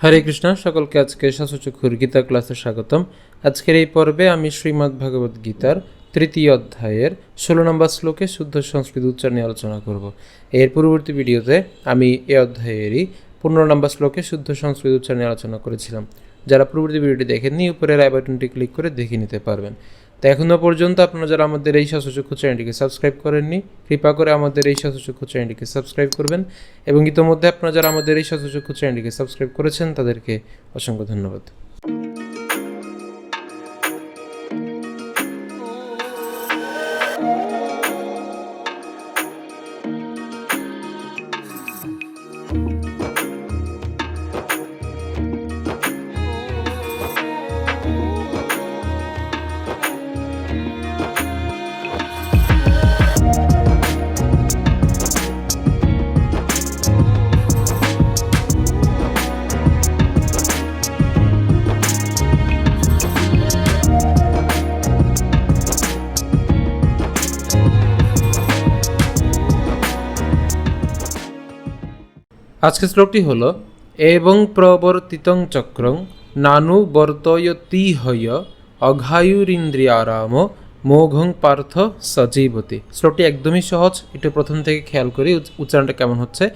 হরে কৃষ্ণ, সকলকে আজকে শাসচক্ষুর গীতা ক্লাসে স্বাগতম। আজকের এই পর্বে আমি শ্রীমদ্ ভাগবত গীতার তৃতীয় অধ্যায়ের ষোলো নম্বর শ্লোকে শুদ্ধ সংস্কৃত উচ্চারণ আলোচনা করব। এর পূর্ববর্তী ভিডিওতে আমি এই অধ্যায়েরই পনেরো নম্বর শ্লোকে শুদ্ধ সংস্কৃত উচ্চারণ আলোচনা করেছিলাম। যারা পূর্ববর্তী ভিডিওটি দেখেননি উপরে রায় বাটনটি ক্লিক করে দেখে নিতে পারবেন। তো এখনও পর্যন্ত আপনারা যারা আমাদের এই স্বাস্থ্যচক্ষু চ্যানেলটিকে সাবস্ক্রাইব করেননি, কৃপা করে আমাদের এই স্বাস্থ্যচক্ষু চ্যানেলটিকে সাবস্ক্রাইব করবেন এবং ইতোমধ্যে আপনারা যারা আমাদের এই স্বাস্থ্যচক্ষু চ্যানেলটিকে সাবস্ক্রাইব করেছেন, তাদেরকে অসংখ্য ধন্যবাদ। আজকের শ্লোকটি হল, এবং প্রবর্তিতং চক্রং নানু বর্তয়তি হয়, অঘায়ুরিন্দ্রিয়ারাম মোঘং পার্থ সজীবতী। শ্লোকটি একদমই সহজ, একটু প্রথম থেকে খেয়াল করি উচ- উচ্চারণটা কেমন হচ্ছে।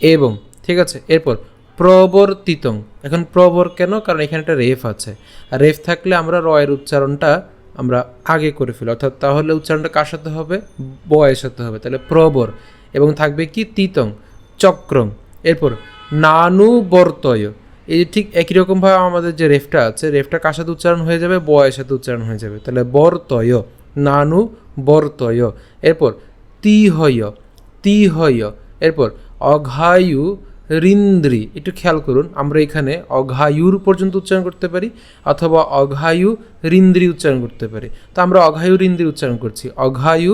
এবং ঠিক আছে, এরপর, প্রবর্তিতং এখন প্রবর কেন? কারণ এখানে একটা রেফ আছে। আর রেফ থাকলে আমরা রয়ের উচ্চারণটা আমরা আগে করে ফেলি। অর্থাৎ তাহলে উচ্চারণটা কার সাথে হবে? বয়ের সাথে হবে। তাহলে প্রবর। এবং থাকবে কি? তিতং, চক্রং। এরপর, নানু বর্তয়। এই ঠিক একই রকমভাবে আমাদের যে রেফটা আছে, রেফটা কার সাথে উচ্চারণ হয়ে যাবে? বয়ের সাথে উচ্চারণ হয়ে যাবে। তাহলে বর্তয়, নানু বর্তয়। এরপর তি হয় তি হয় এরপর, অঘায়ু রিন্দ্রি। একটু খেয়াল করুন, আমরা এখানে অঘায়ুর পর্যন্ত উচ্চারণ করতে পারি, অথবা অঘায়ু রিন্দ্রি উচ্চারণ করতে পারি। তো আমরা অঘায়ু রিন্দ্রি উচ্চারণ করছি। অঘায়ু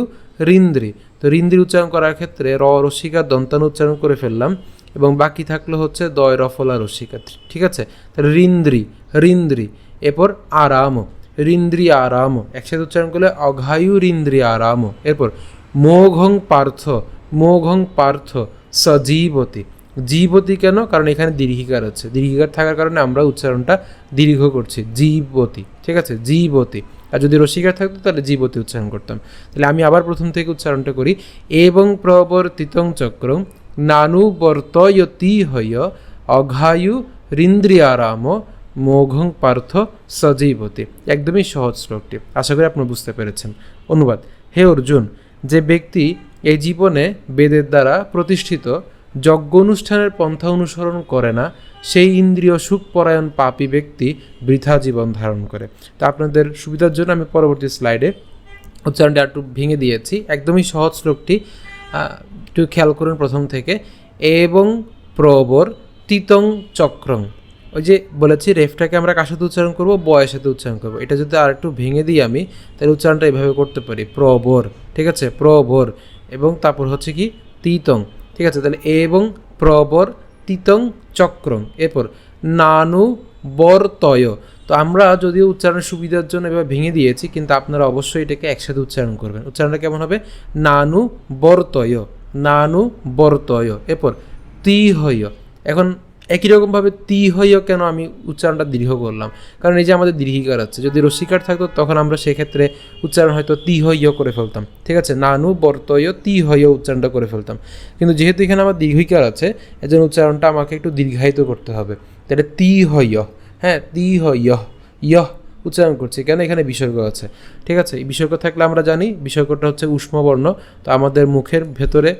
রিন্দ্রি। তো রিন্দ্রি উচ্চারণ করার ক্ষেত্রে র, রসিকা, দন্তান উচ্চারণ করে ফেললাম। এবং বাকি থাকল হচ্ছে দয়, রফলা রসিকা ঠিক আছে? রিন্দ্রি রিন্দ্রি, এরপর আরাম। রিন্দ্রি, আরাম। একসাথে উচ্চারণ করলে অঘায়ু, রিন্দ্রি, আরাম। এরপর মোঘং পার্থ মোঘং পার্থ, সজীবতী। জীবতী কেন? কারণ এখানে দীর্ঘিকার আছে। দীর্ঘিকার থাকার কারণে আমরা উচ্চারণটা দীর্ঘ করছি। জীবতী। ঠিক আছে? জীবতী। আর যদি রসিকার থাকতো, তাহলে জীবতী উচ্চারণ করতাম। তাহলে আমি আবার প্রথম থেকে উচ্চারণটা করি। এবং প্রবর্তিতং চক্রং নানু বর্তয়তি হয়, অঘায়ু রিন্দ্রিয়ারাম মোঘং পার্থ সজীবতী। একদমই সহজ শ্লোকটি, আশা করি আপনি বুঝতে পেরেছেন। অনুবাদ, হে অর্জুন, যে ব্যক্তি এই জীবনে বেদের দ্বারা প্রতিষ্ঠিত যজ্ঞ অনুষ্ঠানের পন্থা অনুসরণ করে না, সেই ইন্দ্রিয় সুখপরায়ণ পাপী ব্যক্তি বৃথা জীবন ধারণ করে। তা আপনাদের সুবিধার জন্য আমি পরবর্তী স্লাইডে উচ্চারণটা একটু ভেঙে দিয়েছি। একদমই সহজ শ্লোকটি একটু খেয়াল করুন প্রথম থেকে। এবং প্রবর তিতং চক্রং। ওই যে বলেছি, রেফটাকে আমরা সাথে উচ্চারণ করব? বয়ের সাথে উচ্চারণ করব। এটা যদি আর একটু ভেঙে দিই আমি, তাহলে উচ্চারণটা এইভাবে করতে পারি। প্রবর, ঠিক আছে? প্রবর। এবং তারপর হচ্ছে কি? তিতং, ঠিক আছে? তাহলে এবং প্রবর তিতং চক্রং। এরপর, নানু বর্তয়। তো আমরা যদিও উচ্চারণের সুবিধার জন্য এভাবে ভেঙে দিয়েছি, কিন্তু আপনারা অবশ্যই এটাকে একসাথে উচ্চারণ করবেন। উচ্চারণটা কেমন হবে? নানু বর্তয়। নানু বর্তয়। এরপর, তিহয়। এখন একই রকমভাবে তি হইয় কেন আমি উচ্চারণটা দীর্ঘ করলাম? কারণ এই যে আমাদের দীর্ঘিকার আছে, যদি রসিকার থাকতো তখন আমরা সেক্ষেত্রে উচ্চারণ হয়তো তি হইয় করে ফেলতাম। ঠিক আছে? নানু বর্তয় তি হইয় উচ্চারণটা করে ফেলতাম। কিন্তু যেহেতু এখানে আমার দীর্ঘিকার আছে, এজন্য উচ্চারণটা আমাকে একটু দীর্ঘায়িত করতে হবে। তাহলে তি হইয় হ্যাঁ তি হইয় ইয় উচ্চারণ করছি। কেন এখানে বিসর্গ আছে? ঠিক আছে? এই বিসর্গ থাকলে আমরা জানি, বিসর্গটা হচ্ছে উষ্মবর্ণ। তো আমাদের মুখের ভেতরে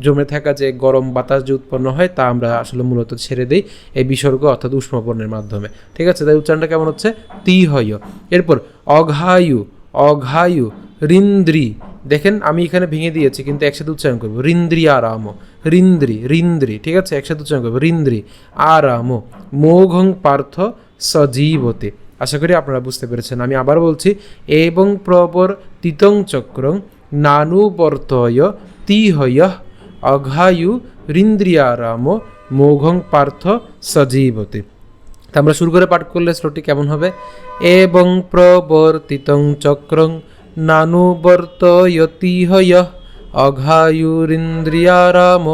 জমে থাকা যে গরম বাতাস যে উৎপন্ন হয় তা আমরা আসলে মূলত ছেড়ে দিই এই বিসর্গ অর্থাৎ উষ্মবর্ণের মাধ্যমে। ঠিক আছে? তাই উচ্চারণটা কেমন হচ্ছে? তি হয় এরপর অঘায়ু অঘায়ু, রিন্দ্রি। দেখেন, আমি এখানে ভেঙে দিয়েছি, কিন্তু একসাথে উচ্চারণ করব। রিন্দ্রি আরাম। রিন্দ্রি রিন্দ্রি। ঠিক আছে? একসাথে উচ্চারণ করব। রিন্দ্রি আরাম। মোঘং পার্থ সজীবতে। আশা করি আপনারা বুঝতে পেরেছেন। আমি আবার বলছি, এবং প্রবর তিতং চক্রং নানু হয় অঘায়ু রিন্দ্রিয়ারাম মোঘং পার্থ সজীবতে। তা আমরা শুরু করে পাঠ করলে শ্লোকটি কেমন হবে? এবং প্রবর্তিতং চক্রং নানুবর্তয়তি হয় অঘায়ুরিন্দ্রিয়ারাম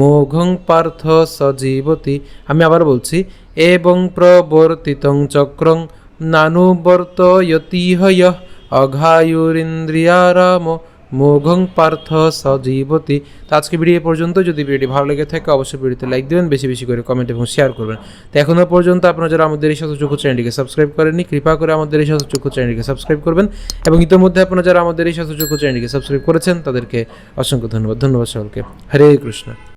মোঘং পার্থ সজীবতি। আমি আবার বলছি, এবং প্রবর্তিতং চক্রং নানুবর্তয়তিহ ইয়ঃ অঘায়ুরিন্দ্রিয়ারাম মোঘং পার্থ সজীবতী। তো আজকে ভিডিও পর্যন্ত যদি ভিডিওটি ভালো লেগে থাকে, অবশ্যই ভিডিওতে লাইক দেবেন, বেশি বেশি করে কমেন্ট এবং শেয়ার করবেন। তো এখনও পর্যন্ত আপনারা যারা আমাদের এই সাথে চক্ষু চ্যানেলটিকে সাবস্ক্রাইব করেননি, কৃপা করে আমাদের এই সাথে চক্ষু চ্যানেলটিকে সাবস্ক্রাইব করবেন এবং ইতিমধ্যে আপনারা যারা আমাদের এই সাথে চক্ষু চ্যানেলটিকে সাবস্ক্রাইব করেছেন, তাদেরকে অসংখ্য ধন্যবাদ। ধন্যবাদ সকলকে। হরে কৃষ্ণ।